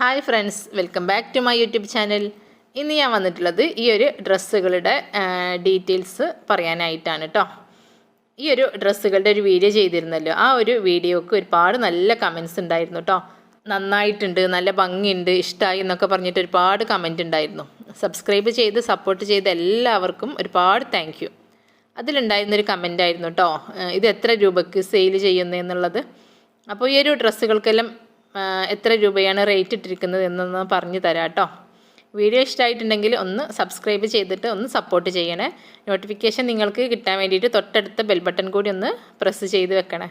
Hi friends welcome back to my YouTube channel ഇന്ന് ഞാൻ വന്നിട്ടുള്ളത് ഈ ഒരു ഡ്രസ്സുകളുടെ ഡീറ്റെയിൽസ് പറയാനായിട്ടാണ് കേട്ടോ ഈ ഒരു ഡ്രസ്സുകളുടെ ഒരു വീഡിയോ ചെയ്തിരുന്നല്ലോ. ആ ഒരു വീഡിയോക്ക് ഒരുപാട് നല്ല കമൻസ് ഉണ്ടായിരുന്നു കേട്ടോ നന്നായിട്ടുണ്ട് നല്ല ഭംഗിയുണ്ട് ഇഷ്ടമായി എന്നൊക്കെ പറഞ്ഞിട്ട് ഒരുപാട് കമന്റ് ഉണ്ടായിരുന്നു. സബ്സ്ക്രൈബ് ചെയ്ത് സപ്പോർട്ട് ചെയ്ത എല്ലാവർക്കും ഒരുപാട് താങ്ക് യു അതിലുണ്ടായിരുന്നൊരു കമന്റ് ആയിരുന്നു കേട്ടോ ഇത് എത്ര രൂപയ്ക്ക് സെയിൽ ചെയ്യുന്നതെന്നുള്ളത് അപ്പോൾ ഈ ഒരു ഡ്രസ്സുകൾക്കെല്ലാം എത്ര രൂപയാണ് റേറ്റ് ഇട്ടിരിക്കുന്നത് എന്നൊന്ന് പറഞ്ഞു തരാം കേട്ടോ വീഡിയോ ഇഷ്ടമായിട്ടുണ്ടെങ്കിൽ ഒന്ന് സബ്സ്ക്രൈബ് ചെയ്തിട്ട് ഒന്ന് സപ്പോർട്ട് ചെയ്യണേ. നോട്ടിഫിക്കേഷൻ നിങ്ങൾക്ക് കിട്ടാൻ വേണ്ടിയിട്ട് തൊട്ടടുത്ത ബെൽ ബട്ടൺ കൂടി ഒന്ന് പ്രസ് ചെയ്ത് വെക്കണേ.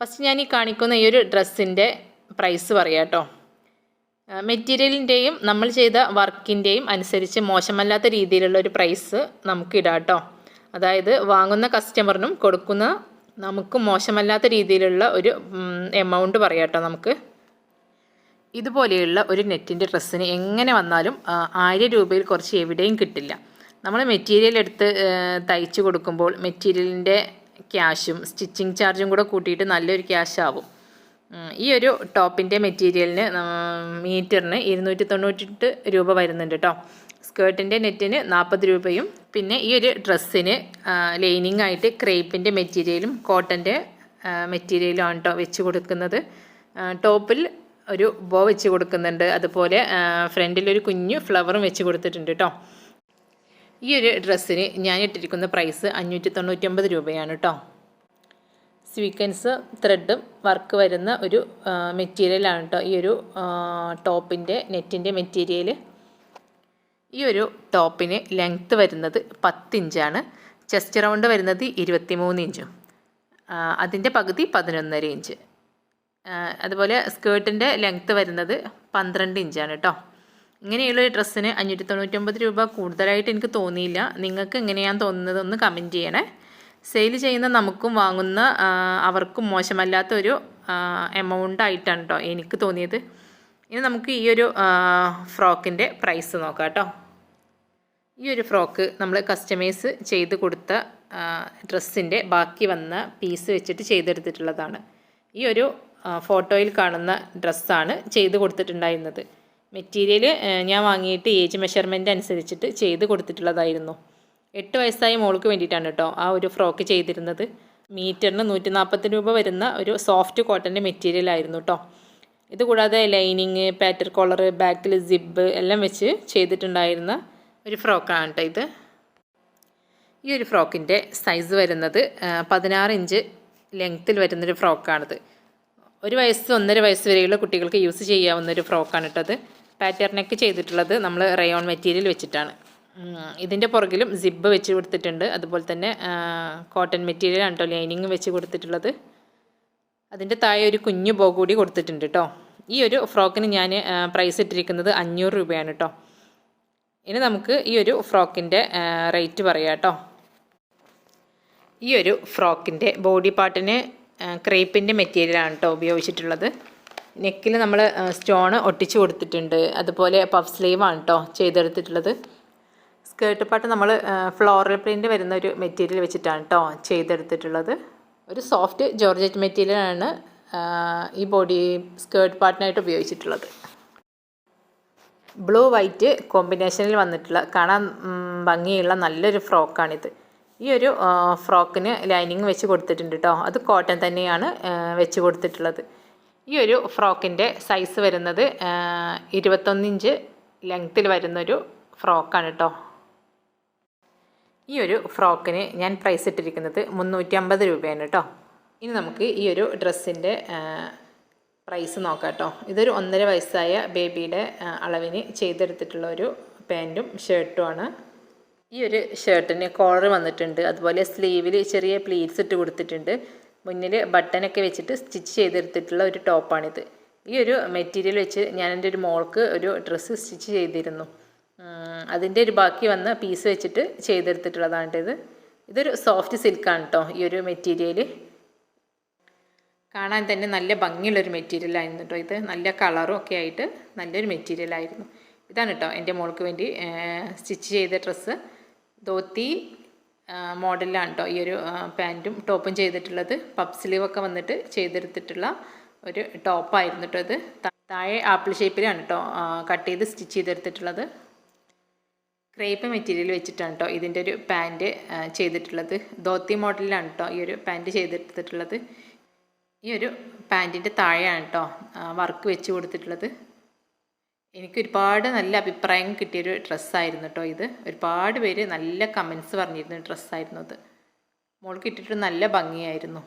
ഫസ്റ്റ് ഞാൻ ഈ കാണിക്കുന്ന ഈ ഒരു ഡ്രസ്സിന്റെ പ്രൈസ് പറയാം കേട്ടോ മെറ്റീരിയലിന്റെയും നമ്മൾ ചെയ്ത വർക്കിന്റെയും അനുസരിച്ച് മോശമല്ലാത്ത രീതിയിലുള്ള ഒരു പ്രൈസ് നമുക്ക് ഇടാം കേട്ടോ അതായത് വാങ്ങുന്ന കസ്റ്റമറിനും കൊടുക്കുന്ന നമുക്ക് മോശമല്ലാത്ത രീതിയിലുള്ള ഒരു എമൗണ്ട് പറയാട്ടോ നമുക്ക്. ഇതുപോലെയുള്ള ഒരു നെറ്റിന്റെ ഡ്രസ്സിന് എങ്ങനെ വന്നാലും ആയിരം രൂപയിൽ കുറച്ച് എവിടെയും കിട്ടില്ല. നമ്മൾ മെറ്റീരിയൽ എടുത്ത് തയ്ച്ചു തയ്ച്ച് കൊടുക്കുമ്പോൾ മെറ്റീരിയലിന്റെ ക്യാഷും സ്റ്റിച്ചിങ് ചാർജും കൂടെ കൂട്ടിയിട്ട് നല്ലൊരു ക്യാഷ് ആവും. ഈ ഒരു ടോപ്പിന്റെ മെറ്റീരിയലിന് മീറ്ററിന് ഇരുന്നൂറ്റി തൊണ്ണൂറ്റെട്ട് രൂപ വരുന്നുണ്ട് കേട്ടോ. സ്കേർട്ടിന്റെ നെറ്റിന് നാൽപ്പത് രൂപയും പിന്നെ ഈ ഒരു ഡ്രസ്സിന് ലൈനിങ് ആയിട്ട് ക്രേപ്പിന്റെ മെറ്റീരിയലും കോട്ടന്റെ മെറ്റീരിയലും ആണ് കേട്ടോ വെച്ച് കൊടുക്കുന്നത്. ടോപ്പിൽ ഒരു ബോ വെച്ച് കൊടുക്കുന്നുണ്ട്. അതുപോലെ ഫ്രണ്ടിൽ ഒരു കുഞ്ഞു ഫ്ലവറും വെച്ച് കൊടുത്തിട്ടുണ്ട് കേട്ടോ ഈ ഒരു ഡ്രസ്സിന് ഞാൻ ഇട്ടിരിക്കുന്ന പ്രൈസ് അഞ്ഞൂറ്റി തൊണ്ണൂറ്റൊമ്പത് രൂപയാണ് കേട്ടോ സ്വീക്കൻസ് ത്രെഡും വർക്ക് വരുന്ന ഒരു മെറ്റീരിയലാണ് കേട്ടോ ഈ ഒരു ടോപ്പിന്റെ നെറ്റിന്റെ മെറ്റീരിയൽ ഈ ഒരു ടോപ്പിന് ലെങ്ത്ത് വരുന്നത് പത്തിഞ്ചാണ്. ചെസ്റ്റ് റൗണ്ട് വരുന്നത് ഇരുപത്തി മൂന്ന് ഇഞ്ചും അതിന്റെ പകുതി പതിനൊന്നര ഇഞ്ച്. അതുപോലെ സ്കേർട്ടിന്റെ ലെങ്ത്ത് വരുന്നത് പന്ത്രണ്ട് ഇഞ്ചാണ് കേട്ടോ ഇങ്ങനെയുള്ള ഡ്രസ്സിന് അഞ്ഞൂറ്റി തൊണ്ണൂറ്റൊമ്പത് രൂപ കൂടുതലായിട്ട് എനിക്ക് തോന്നിയില്ല. നിങ്ങൾക്ക് എങ്ങനെയാണ് തോന്നുന്നത് ഒന്ന് കമന്റ് ചെയ്യണേ. സെയിൽ ചെയ്യുന്ന നമുക്കും വാങ്ങുന്ന അവർക്കും മോശമല്ലാത്ത ഒരു എമൗണ്ട് ആയിട്ടാണ് കേട്ടോ എനിക്ക് തോന്നിയത്. ഇനി നമുക്ക് ഈ ഒരു ഫ്രോക്കിന്റെ പ്രൈസ് നോക്കാം കേട്ടോ ഈ ഒരു ഫ്രോക്ക് നമ്മൾ കസ്റ്റമൈസ് ചെയ്ത് കൊടുത്ത ഡ്രസ്സിന്റെ ബാക്കി വന്ന പീസ് വെച്ചിട്ട് ചെയ്തെടുത്തിട്ടുള്ളതാണ്. ഈ ഒരു ഫോട്ടോയിൽ കാണുന്ന ഡ്രസ്സാണ് ചെയ്ത് കൊടുത്തിട്ടുണ്ടായിരുന്നത്. മെറ്റീരിയൽ ഞാൻ വാങ്ങിയിട്ട് ഏജ് മെഷർമെന്റ് അനുസരിച്ചിട്ട് ചെയ്ത് കൊടുത്തിട്ടുള്ളതായിരുന്നു. എട്ട് വയസ്സായ മോൾക്ക് വേണ്ടിയിട്ടാണ് കേട്ടോ ആ ഒരു ഫ്രോക്ക് ചെയ്തിരുന്നത്. മീറ്ററിന് നൂറ്റി നാൽപ്പത്തി രൂപ വരുന്ന ഒരു സോഫ്റ്റ് കോട്ടന്റെ മെറ്റീരിയൽ ആയിരുന്നു കേട്ടോ. ഇത് കൂടാതെ ലൈനിങ് പാറ്റർ കോളർ ബാക്കിൽ സിബ് എല്ലാം വെച്ച് ചെയ്തിട്ടുണ്ടായിരുന്ന ഒരു ഫ്രോക്കാണ് കേട്ടോ ഇത്. ഈ ഒരു ഫ്രോക്കിന്റെ സൈസ് വരുന്നത് പതിനാറ് ഇഞ്ച് ലെങ്ത്തിൽ വരുന്നൊരു ഫ്രോക്കാണിത്. ഒരു വയസ്സ് ഒന്നര വയസ്സ് വരെയുള്ള കുട്ടികൾക്ക് യൂസ് ചെയ്യാവുന്ന ഒരു ഫ്രോക്കാണ് കേട്ടത് പാറ്റേണൊക്കെ ചെയ്തിട്ടുള്ളത് നമ്മൾ റയോൺ മെറ്റീരിയൽ വെച്ചിട്ടാണ്. ഇതിന്റെ പുറകിലും സിബ് വെച്ച് കൊടുത്തിട്ടുണ്ട്. അതുപോലെ തന്നെ കോട്ടൺ മെറ്റീരിയൽ ആണ് കേട്ടോ ലൈനിങ് വെച്ച് കൊടുത്തിട്ടുള്ളത്. അതിന്റെ താഴെ ഒരു കുഞ്ഞു ബോ കൂടി കൊടുത്തിട്ടുണ്ട് കേട്ടോ. ഈ ഒരു ഫ്രോക്കിന് ഞാൻ പ്രൈസ് ഇട്ടിരിക്കുന്നത് അഞ്ഞൂറ് രൂപയാണ് കേട്ടോ. ഇനി നമുക്ക് ഈ ഒരു ഫ്രോക്കിന്റെ റേറ്റ് പറയാം കേട്ടോ ഈ ഒരു ഫ്രോക്കിന്റെ ബോഡി പാർട്ടിന് ക്രേപ്പിന്റെ മെറ്റീരിയലാണ് കേട്ടോ ഉപയോഗിച്ചിട്ടുള്ളത്. നെക്കിൽ നമ്മൾ സ്റ്റോൺ ഒട്ടിച്ചു കൊടുത്തിട്ടുണ്ട്. അതുപോലെ പഫ് സ്ലീവാണ് കേട്ടോ ചെയ്തെടുത്തിട്ടുള്ളത്. സ്കേർട്ട് പാട്ട് നമ്മൾ ഫ്ലോറൽ പ്രിന്റ് വരുന്ന ഒരു മെറ്റീരിയൽ വെച്ചിട്ടാണ് കേട്ടോ ചെയ്തെടുത്തിട്ടുള്ളത്. ഒരു സോഫ്റ്റ് ജോർജറ്റ് മെറ്റീരിയലാണ് ഈ ബോഡി സ്കേർട്ട് പാർട്ടിനായിട്ട് ഉപയോഗിച്ചിട്ടുള്ളത്. ബ്ലൂ വൈറ്റ് കോമ്പിനേഷനിൽ വന്നിട്ടുള്ള കാണാൻ ഭംഗിയുള്ള നല്ലൊരു ഫ്രോക്കാണിത്. ഈ ഒരു ഫ്രോക്കിന് ലൈനിങ് വെച്ച് കൊടുത്തിട്ടുണ്ട് കേട്ടോ അത് കോട്ടൺ തന്നെയാണ് വെച്ച് കൊടുത്തിട്ടുള്ളത്. ഈ ഒരു ഫ്രോക്കിന്റെ സൈസ് വരുന്നത് ആ, ഇരുപത്തൊന്നിഞ്ച് ലെങ്ത്തിൽ വരുന്നൊരു ഫ്രോക്കാണ് കേട്ടോ ഈ ഒരു ഫ്രോക്കിന് ഞാൻ പ്രൈസ് ഇട്ടിരിക്കുന്നത് മുന്നൂറ്റി അമ്പത് രൂപയാണ് കേട്ടോ ഇനി നമുക്ക് ഈ ഒരു ഡ്രസ്സിന്റെ പ്രൈസ് നോക്കാം കേട്ടോ ഇതൊരു ഒന്നര വയസ്സായ ബേബിയുടെ അളവിന് ചെയ്തെടുത്തിട്ടുള്ള ഒരു പാന്റും ഷർട്ടുമാണ്. ഈ ഒരു ഷർട്ടിന് കോളർ വന്നിട്ടുണ്ട്. അതുപോലെ സ്ലീവിൽ ചെറിയ പ്ലീറ്റ്സ് ഇട്ട് കൊടുത്തിട്ടുണ്ട്. മുന്നിൽ ബട്ടനൊക്കെ വെച്ചിട്ട് സ്റ്റിച്ച് ചെയ്തെടുത്തിട്ടുള്ള ഒരു ടോപ്പാണിത്. ഈ ഒരു മെറ്റീരിയൽ വെച്ച് ഞാൻ എന്റെ ഒരു മോൾക്ക് ഒരു ഡ്രസ്സ് സ്റ്റിച്ച് ചെയ്തിരുന്നു. അതിന്റെ ഒരു ബാക്കി വന്ന പീസ് വെച്ചിട്ട് ചെയ്തെടുത്തിട്ടുള്ളതാണ് ഇത് ഇതൊരു സോഫ്റ്റ് സിൽക്കാണ് കേട്ടോ ഈ ഒരു മെറ്റീരിയൽ കാണാൻ തന്നെ നല്ല ഭംഗിയുള്ളൊരു മെറ്റീരിയൽ ആയിരുന്നു കേട്ടോ ഇത്. നല്ല കളറും ഒക്കെ ആയിട്ട് നല്ലൊരു മെറ്റീരിയൽ ആയിരുന്നു. ഇതാണ് കേട്ടോ എന്റെ മോൾക്ക് വേണ്ടി സ്റ്റിച്ച് ചെയ്ത ഡ്രസ്സ് ധോത്തി മോഡലാണ് കേട്ടോ ഈ ഒരു പാന്റും ടോപ്പും ചെയ്തിട്ടുള്ളത്. പപ്പ് സ്ലീവൊക്കെ വന്നിട്ട് ചെയ്തെടുത്തിട്ടുള്ള ഒരു ടോപ്പായിരുന്നു കേട്ടോ ഇത്. താഴെ ആപ്പിൾ ഷേപ്പിലാണ് കേട്ടോ കട്ട് ചെയ്ത് സ്റ്റിച്ച് ചെയ്തെടുത്തിട്ടുള്ളത്. ക്രേപ്പ് മെറ്റീരിയൽ വെച്ചിട്ടാണ് കേട്ടോ ഇതിന്റെ ഒരു പാന്റ് ചെയ്തിട്ടുള്ളത്. ധോത്തി മോഡലിലാണ് കേട്ടോ ഈ ഒരു പാന്റ് ചെയ്തെടുത്തിട്ടുള്ളത്. ഈ ഒരു പാന്റിന്റെ താഴെയാണ് കേട്ടോ വർക്ക് വെച്ച് കൊടുത്തിട്ടുള്ളത്. എനിക്ക് ഒരുപാട് നല്ല അഭിപ്രായം കിട്ടിയൊരു ഡ്രസ്സായിരുന്നു കേട്ടോ ഇത്. ഒരുപാട് പേര് നല്ല കമൻസ് പറഞ്ഞിരുന്ന ഡ്രസ്സായിരുന്നു അത്. മോൾക്ക് ഇട്ടിട്ട് നല്ല ഭംഗിയായിരുന്നു.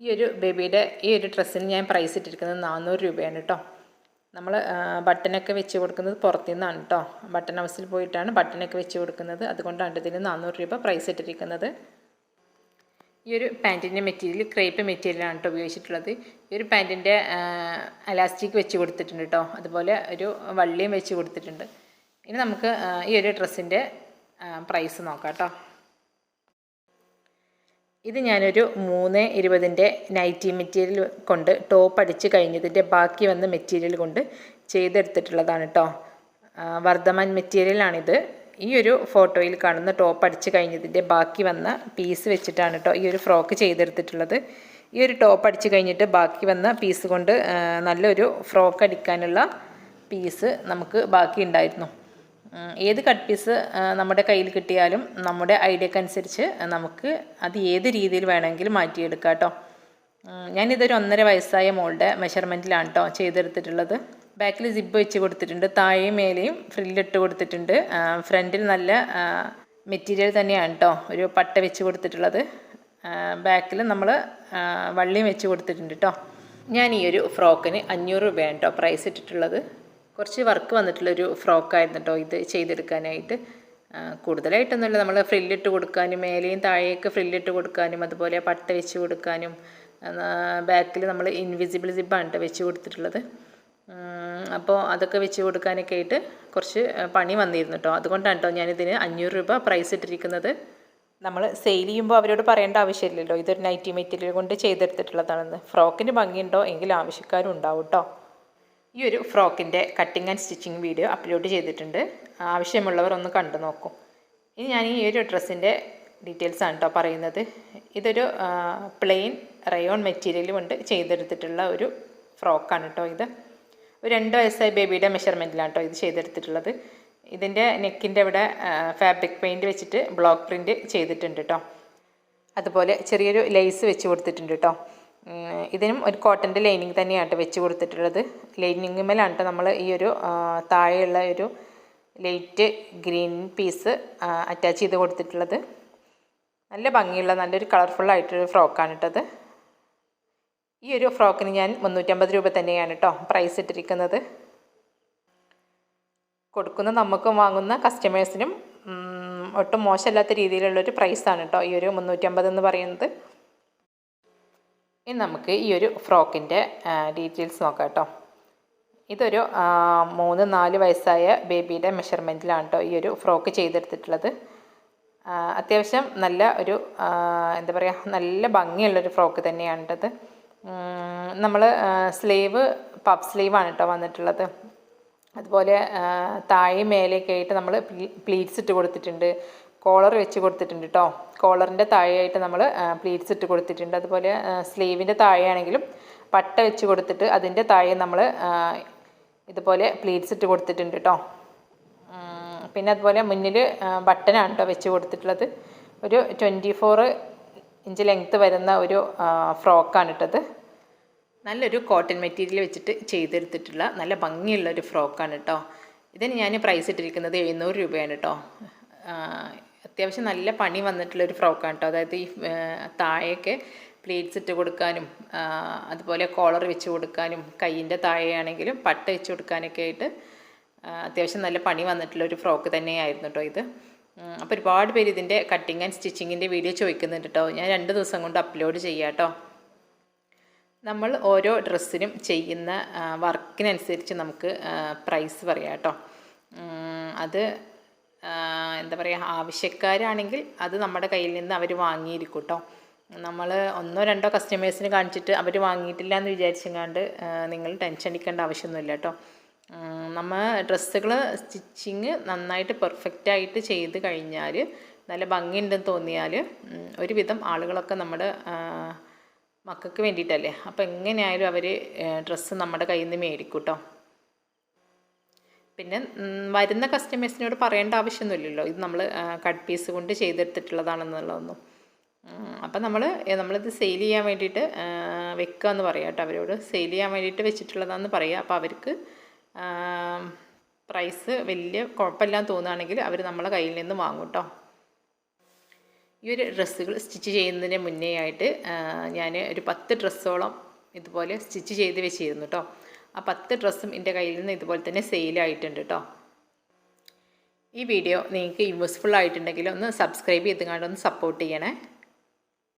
ഈ ഒരു ബേബിയുടെ ഈ ഒരു ഡ്രസ്സിന് ഞാൻ പ്രൈസ് ഇട്ടിരിക്കുന്നത് നാനൂറ് രൂപയാണ് കേട്ടോ നമ്മൾ ബട്ടനൊക്കെ വെച്ച് കൊടുക്കുന്നത് പുറത്തു നിന്നാണ് കേട്ടോ ബട്ടൺ ഹൗസിൽ പോയിട്ടാണ് ബട്ടനൊക്കെ വെച്ച് കൊടുക്കുന്നത്. അതുകൊണ്ടാണ് ഇതിന് നാനൂറ് രൂപ പ്രൈസ് ഇട്ടിരിക്കുന്നത്. ഈ ഒരു പാന്റിന്റെ മെറ്റീരിയൽ ക്രേപ്പ് മെറ്റീരിയലാണ് കേട്ടോ ഉപയോഗിച്ചിട്ടുള്ളത്. ഈ ഒരു പാന്റിന്റെ അലാസ്റ്റിക് വെച്ച് കൊടുത്തിട്ടുണ്ട് കേട്ടോ അതുപോലെ ഒരു വള്ളിയും വെച്ച് കൊടുത്തിട്ടുണ്ട്. ഇനി നമുക്ക് ഈ ഒരു ഡ്രസ്സിന്റെ പ്രൈസ് നോക്കാം കേട്ടോ ഇത് ഞാനൊരു മൂന്ന് ഇരുപതിന്റെ നൈറ്റി മെറ്റീരിയൽ കൊണ്ട് ടോപ്പ് അടിച്ച് കഴിഞ്ഞതിന്റെ ബാക്കി വന്ന മെറ്റീരിയൽ കൊണ്ട് ചെയ്തെടുത്തിട്ടുള്ളതാണ് കേട്ടോ വർദ്ധമാൻ മെറ്റീരിയലാണിത് ഈ ഒരു ഫോട്ടോയിൽ കാണുന്ന ടോപ്പ് അടിച്ച് കഴിഞ്ഞതിന്റെ ബാക്കി വന്ന പീസ് വെച്ചിട്ടാണ് കേട്ടോ ഈ ഒരു ഫ്രോക്ക് ചെയ്തെടുത്തിട്ടുള്ളത്. ഈ ഒരു ടോപ്പ് അടിച്ച് കഴിഞ്ഞിട്ട് ബാക്കി വന്ന പീസ് കൊണ്ട് നല്ലൊരു ഫ്രോക്ക് അടിക്കാനുള്ള പീസ് നമുക്ക് ബാക്കി ഉണ്ടായിരുന്നു. ഏത് കട്ട് പീസ് നമ്മുടെ കയ്യിൽ കിട്ടിയാലും നമ്മുടെ ഐഡിയക്ക് അനുസരിച്ച് നമുക്ക് അത് ഏത് രീതിയിൽ വേണമെങ്കിലും മാറ്റിയെടുക്കാം കേട്ടോ ഞാനിതൊരു ഒന്നര വയസ്സായ മോളുടെ മെഷർമെന്റിലാണ് കേട്ടോ ചെയ്തെടുത്തിട്ടുള്ളത്. ബാക്കിൽ സിബ് വെച്ച് കൊടുത്തിട്ടുണ്ട്. താഴെയും മേലെയും ഫ്രില്ലിട്ട് കൊടുത്തിട്ടുണ്ട്. ഫ്രണ്ടിൽ നല്ല മെറ്റീരിയൽ തന്നെയാണ് കേട്ടോ ഒരു പട്ട വെച്ച് കൊടുത്തിട്ടുള്ളത്. ബാക്കിൽ നമ്മൾ വള്ളിയും വെച്ച് കൊടുത്തിട്ടുണ്ട് കേട്ടോ ഞാൻ ഈ ഒരു ഫ്രോക്കിന് അഞ്ഞൂറ് രൂപയാണ് കേട്ടോ പ്രൈസ് ഇട്ടിട്ടുള്ളത്. കുറച്ച് വർക്ക് വന്നിട്ടുള്ളൊരു ഫ്രോക്കായിരുന്നു കേട്ടോ ഇത് ചെയ്തെടുക്കാനായിട്ട്. കൂടുതലായിട്ടൊന്നുമില്ല. നമ്മൾ ഫ്രില്ലിട്ട് കൊടുക്കാനും മേലെയും താഴേക്ക് ഫ്രില്ലിട്ട് കൊടുക്കാനും അതുപോലെ പട്ട വെച്ച് കൊടുക്കാനും ബാക്കിൽ നമ്മൾ ഇൻവിസിബിൾ സിബാണ് കേട്ടോ വെച്ച് കൊടുത്തിട്ടുള്ളത്. അപ്പോൾ അതൊക്കെ വെച്ച് കൊടുക്കാനൊക്കെ ആയിട്ട് കുറച്ച് പണി വന്നിരുന്നു കേട്ടോ അതുകൊണ്ടാണ് കേട്ടോ ഞാനിതിന് അഞ്ഞൂറ് രൂപ പ്രൈസ് ഇട്ടിരിക്കുന്നത്. നമ്മൾ സെയിൽ ചെയ്യുമ്പോൾ അവരോട് പറയേണ്ട ആവശ്യമില്ലല്ലോ. ഇതൊരു നൈറ്റി മെറ്റീരിയൽ കൊണ്ട് ചെയ്തെടുത്തിട്ടുള്ളതാണെന്ന്. ഫ്രോക്കിന് ഭംഗിയുണ്ടോ? എങ്കിൽ ആവശ്യക്കാരും ഉണ്ടാവും കേട്ടോ ഈ ഒരു ഫ്രോക്കിന്റെ cutting and stitching video upload ചെയ്തിട്ടുണ്ട്. ആവശ്യമുള്ളവർ ഒന്ന് കണ്ടു നോക്കും. ഇനി ഞാൻ ഈ ഒരു ഡ്രസ്സിന്റെ ഡീറ്റെയിൽസ് ആണ് കേട്ടോ പറയുന്നത്. ഇതൊരു പ്ലെയിൻ റയോൺ മെറ്റീരിയൽ കൊണ്ട് ചെയ്തെടുത്തിട്ടുള്ള ഒരു ഫ്രോക്കാണ് കേട്ടോ ഇത്. ഒരു രണ്ട് വയസ്സായ ബേബിയുടെ മെഷർമെന്റിലാണ് കേട്ടോ ഇത് ചെയ്തെടുത്തിട്ടുള്ളത്. ഇതിന്റെ നെക്കിന്റെ ഇവിടെ ഫാബ്രിക് പെയിന്റ് വെച്ചിട്ട് ബ്ലോക്ക് പ്രിന്റ് ചെയ്തിട്ടുണ്ട് കേട്ടോ അതുപോലെ ചെറിയൊരു ലേസ് വെച്ച് കൊടുത്തിട്ടുണ്ട് കേട്ടോ ഇതിനും ഒരു കോട്ടന്റെ ലൈനിങ് തന്നെയാണ് വെച്ച് കൊടുത്തിട്ടുള്ളത്. ലൈനിങ് മേലാണ് കേട്ടോ നമ്മൾ ഈ ഒരു താഴെയുള്ള ഒരു ലൈറ്റ് ഗ്രീൻ പീസ് അറ്റാച്ച് ചെയ്ത് കൊടുത്തിട്ടുള്ളത്. നല്ല ഭംഗിയുള്ള നല്ലൊരു കളർഫുള്ളായിട്ടൊരു ഫ്രോക്കാണ് ഇട്ടത് ഈ ഒരു ഫ്രോക്കിന് ഞാൻ മുന്നൂറ്റമ്പത് രൂപ തന്നെയാണ് കേട്ടോ പ്രൈസ് ഇട്ടിരിക്കുന്നത്. കൊടുക്കുന്ന നമുക്കും വാങ്ങുന്ന കസ്റ്റമേഴ്സിനും ഒട്ടും മോശമല്ലാത്ത രീതിയിലുള്ളൊരു പ്രൈസാണ് കേട്ടോ ഈ ഒരു മുന്നൂറ്റമ്പത് എന്ന് പറയുന്നത്. ഇനി നമുക്ക് ഈ ഒരു ഫ്രോക്കിന്റെ ഡീറ്റെയിൽസ് നോക്കാം കേട്ടോ ഇതൊരു മൂന്ന് നാല് വയസ്സായ ബേബിയുടെ മെഷർമെന്റിലാണ് കേട്ടോ ഈ ഒരു ഫ്രോക്ക് ചെയ്തെടുത്തിട്ടുള്ളത്. അത്യാവശ്യം നല്ല ഒരു എന്താ പറയുക നല്ല ഭംഗിയുള്ളൊരു ഫ്രോക്ക് തന്നെയാണ് കേട്ടത് നമ്മൾ സ്ലീവ് പഫ് സ്ലീവാണ് കേട്ടോ വന്നിട്ടുള്ളത്. അതുപോലെ താഴെ മേലെയൊക്കെ ആയിട്ട് നമ്മൾ പ്ലീറ്റ്സ് ഇട്ട് കൊടുത്തിട്ടുണ്ട്. കോളർ വെച്ച് കൊടുത്തിട്ടുണ്ട് കേട്ടോ കോളറിന്റെ താഴെയായിട്ട് നമ്മൾ പ്ലീറ്റ്സ് ഇട്ട് കൊടുത്തിട്ടുണ്ട്. അതുപോലെ സ്ലീവിന്റെ താഴെയാണെങ്കിലും പട്ട വെച്ച് കൊടുത്തിട്ട് അതിന്റെ താഴെ നമ്മൾ ഇതുപോലെ പ്ലീറ്റ്സ് ഇട്ട് കൊടുത്തിട്ടുണ്ട് കേട്ടോ പിന്നെ അതുപോലെ മുന്നിൽ ബട്ടനാണ് കേട്ടോ വെച്ച് കൊടുത്തിട്ടുള്ളത്. ഒരു ട്വന്റി ഫോറ് ഇഞ്ച് ലെങ്ത്ത് വരുന്ന ഒരു ഫ്രോക്കാണ് ഇട്ടത്. നല്ലൊരു കോട്ടൺ മെറ്റീരിയൽ വെച്ചിട്ട് ചെയ്തെടുത്തിട്ടുള്ള നല്ല ഭംഗിയുള്ള ഒരു ഫ്രോക്കാണ് കേട്ടോ ഇതിന് ഞാൻ പ്രൈസ് ഇട്ടിരിക്കുന്നത് എഴുന്നൂറ് രൂപയാണ് കേട്ടോ അത്യാവശ്യം നല്ല പണി വന്നിട്ടുള്ള ഒരു ഫ്രോക്കാണ് കേട്ടോ അതായത് ഈ താഴെയൊക്കെ പ്ലേറ്റ്സ് ഇട്ട് കൊടുക്കാനും അതുപോലെ കോളർ വെച്ച് കൊടുക്കാനും കയ്യിന്റെ താഴെയാണെങ്കിലും പട്ട വെച്ച് കൊടുക്കാനൊക്കെ ആയിട്ട് അത്യാവശ്യം നല്ല പണി വന്നിട്ടുള്ള ഒരു ഫ്രോക്ക് തന്നെയായിരുന്നു കേട്ടോ ഇത്. അപ്പോൾ ഒരുപാട് പേര് ഇതിന്റെ കട്ടിങ് ആൻഡ് സ്റ്റിച്ചിങ്ങിന്റെ വീഡിയോ ചോദിക്കുന്നുണ്ട് കേട്ടോ ഞാൻ രണ്ട് ദിവസം കൊണ്ട് അപ്ലോഡ് ചെയ്യാം കേട്ടോ നമ്മൾ ഓരോ ഡ്രസ്സിനും ചെയ്യുന്ന വർക്കിനനുസരിച്ച് നമുക്ക് പ്രൈസ് പറയാം കേട്ടോ. അത് എന്താ പറയുക ആവശ്യക്കാരാണെങ്കിൽ അത് നമ്മുടെ കയ്യിൽ നിന്ന് അവർ വാങ്ങിയിരിക്കും കേട്ടോ. നമ്മൾ ഒന്നോ രണ്ടോ കസ്റ്റമേഴ്സിന് കാണിച്ചിട്ട് അവർ വാങ്ങിയിട്ടില്ല എന്ന് വിചാരിച്ചെങ്ങാണ്ട് നിങ്ങൾ ടെൻഷൻ അടിക്കേണ്ട ആവശ്യമൊന്നുമില്ല കേട്ടോ. നമ്മൾ ഡ്രസ്സുകൾ സ്റ്റിച്ചിങ് നന്നായിട്ട് പെർഫെക്റ്റായിട്ട് ചെയ്ത് കഴിഞ്ഞാൽ നല്ല ഭംഗിയുണ്ടെന്ന് തോന്നിയാൽ ഒരുവിധം ആളുകളൊക്കെ നമ്മുടെ മക്കൾക്ക് വേണ്ടിയിട്ടല്ലേ? അപ്പോൾ എങ്ങനെയായാലും അവർ ഡ്രസ്സ് നമ്മുടെ കയ്യിൽ നിന്ന് മേടിക്കും കേട്ടോ പിന്നെ വരുന്ന കസ്റ്റമേഴ്സിനോട് പറയേണ്ട ആവശ്യമൊന്നുമില്ലല്ലോ. ഇത് നമ്മൾ കട്ട് പീസ് കൊണ്ട് ചെയ്തെടുത്തിട്ടുള്ളതാണെന്നുള്ളതൊന്നും. അപ്പം നമ്മൾ നമ്മളിത് സെയിൽ ചെയ്യാൻ വേണ്ടിയിട്ട് വെക്കുക എന്ന് പറയാം കേട്ടോ അവരോട്. സെയിൽ ചെയ്യാൻ വേണ്ടിയിട്ട് വെച്ചിട്ടുള്ളതാണെന്ന് പറയുക അപ്പോൾ അവർക്ക് പ്രൈസ് വലിയ കുഴപ്പമില്ലാന്ന് തോന്നുകയാണെങ്കിൽ അവർ നമ്മളെ കയ്യിൽ നിന്ന് വാങ്ങും കേട്ടോ. ഈ ഒരു ഡ്രസ്സുകൾ സ്റ്റിച്ച് ചെയ്യുന്നതിന് മുന്നേ ആയിട്ട് ഞാൻ ഒരു പത്ത് ഡ്രസ്സോളം ഇതുപോലെ സ്റ്റിച്ച് ചെയ്ത് വെച്ചിരുന്നു കേട്ടോ ആ പത്ത് ഡ്രസ്സും എന്റെ കയ്യിൽ നിന്ന് ഇതുപോലെ തന്നെ സെയിലായിട്ടുണ്ട് കേട്ടോ ഈ വീഡിയോ നിങ്ങൾക്ക് യൂസ്ഫുൾ ആയിട്ടുണ്ടെങ്കിൽ ഒന്ന് സബ്സ്ക്രൈബ് ചെയ്തുകൊണ്ട് ഒന്ന് സപ്പോർട്ട് ചെയ്യണേ.